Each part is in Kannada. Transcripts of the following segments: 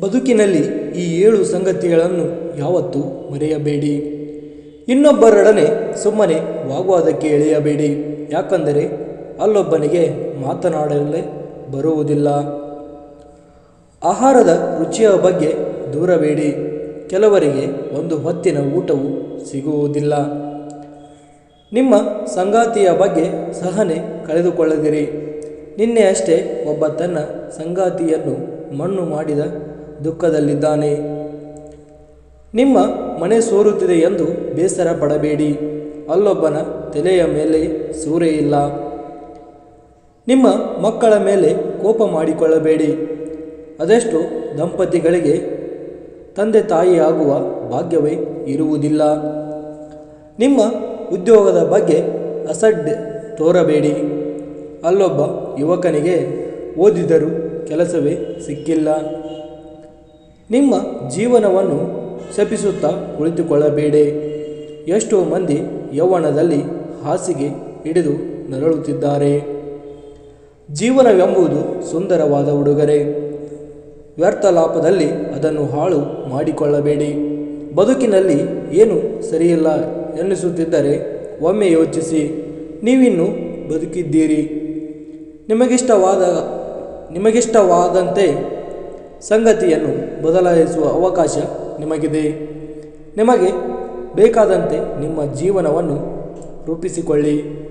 ಬದುಕಿನಲ್ಲಿ ಈ ಏಳು ಸಂಗತಿಗಳನ್ನು ಯಾವತ್ತೂ ಮರೆಯಬೇಡಿ. ಇನ್ನೊಬ್ಬರೊಡನೆ ಸುಮ್ಮನೆ ವಾಗ್ವಾದಕ್ಕೆ ಎಳೆಯಬೇಡಿ. ಯಾಕಂದರೆ ಅಲ್ಲೊಬ್ಬನಿಗೆ ಮಾತನಾಡಲೇ ಬರುವುದಿಲ್ಲ. ಆಹಾರದ ರುಚಿಯ ಬಗ್ಗೆ ದೂರಬೇಡಿ. ಕೆಲವರಿಗೆ ಒಂದು ಹೊತ್ತಿನ ಊಟವು ಸಿಗುವುದಿಲ್ಲ. ನಿಮ್ಮ ಸಂಗಾತಿಯ ಬಗ್ಗೆ ಸಹನೆ ಕಳೆದುಕೊಳ್ಳದಿರಿ. ನಿನ್ನೆ ಅಷ್ಟೇ ಒಬ್ಬ ತನ್ನ ಸಂಗಾತಿಯನ್ನು ಮಣ್ಣು ಮಾಡಿದ ದುಃಖದಲ್ಲಿದ್ದಾನೆ. ನಿಮ್ಮ ಮನೆ ಸೋರುತ್ತಿದೆ ಎಂದು ಬೇಸರ ಪಡಬೇಡಿ. ಅಲ್ಲೊಬ್ಬನ ತಲೆಯ ಮೇಲೆ ಸೂರೆ ಇಲ್ಲ. ನಿಮ್ಮ ಮಕ್ಕಳ ಮೇಲೆ ಕೋಪ ಮಾಡಿಕೊಳ್ಳಬೇಡಿ. ಅದೆಷ್ಟು ದಂಪತಿಗಳಿಗೆ ತಂದೆ ತಾಯಿಯಾಗುವ ಭಾಗ್ಯವೇ ಇರುವುದಿಲ್ಲ. ನಿಮ್ಮ ಉದ್ಯೋಗದ ಬಗ್ಗೆ ಅಸಡ್ಡೆ ತೋರಬೇಡಿ. ಅಲ್ಲೊಬ್ಬ ಯುವಕನಿಗೆ ಓದಿದರೂ ಕೆಲಸವೇ ಸಿಕ್ಕಿಲ್ಲ. ನಿಮ್ಮ ಜೀವನವನ್ನು ಶಪಿಸುತ್ತಾ ಕುಳಿತುಕೊಳ್ಳಬೇಡಿ. ಎಷ್ಟೋ ಮಂದಿ ಯೌವನದಲ್ಲಿ ಹಾಸಿಗೆ ಹಿಡಿದು ನರಳುತ್ತಿದ್ದಾರೆ. ಜೀವನವೆಂಬುದು ಸುಂದರವಾದ ಉಡುಗೊರೆ. ವ್ಯರ್ಥ ಲಾಭದಲ್ಲಿ ಅದನ್ನು ಹಾಳು ಮಾಡಿಕೊಳ್ಳಬೇಡಿ. ಬದುಕಿನಲ್ಲಿ ಏನು ಸರಿಯಿಲ್ಲ ಎನ್ನಿಸುತ್ತಿದ್ದರೆ ಒಮ್ಮೆ ಯೋಚಿಸಿ, ನೀವಿನ್ನು ಬದುಕಿದ್ದೀರಿ. ನಿಮಗಿಷ್ಟವಾದ, ನಿಮಗಿಷ್ಟವಾದಂತೆ ಸಂಗತಿಯನ್ನು ಬದಲಾಯಿಸುವ ಅವಕಾಶ ನಿಮಗಿದೆ. ನಿಮಗೆ ಬೇಕಾದಂತೆ ನಿಮ್ಮ ಜೀವನವನ್ನು ರೂಪಿಸಿಕೊಳ್ಳಿ.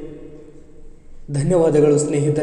ಧನ್ಯವಾದಗಳು ಸ್ನೇಹಿತರೆ.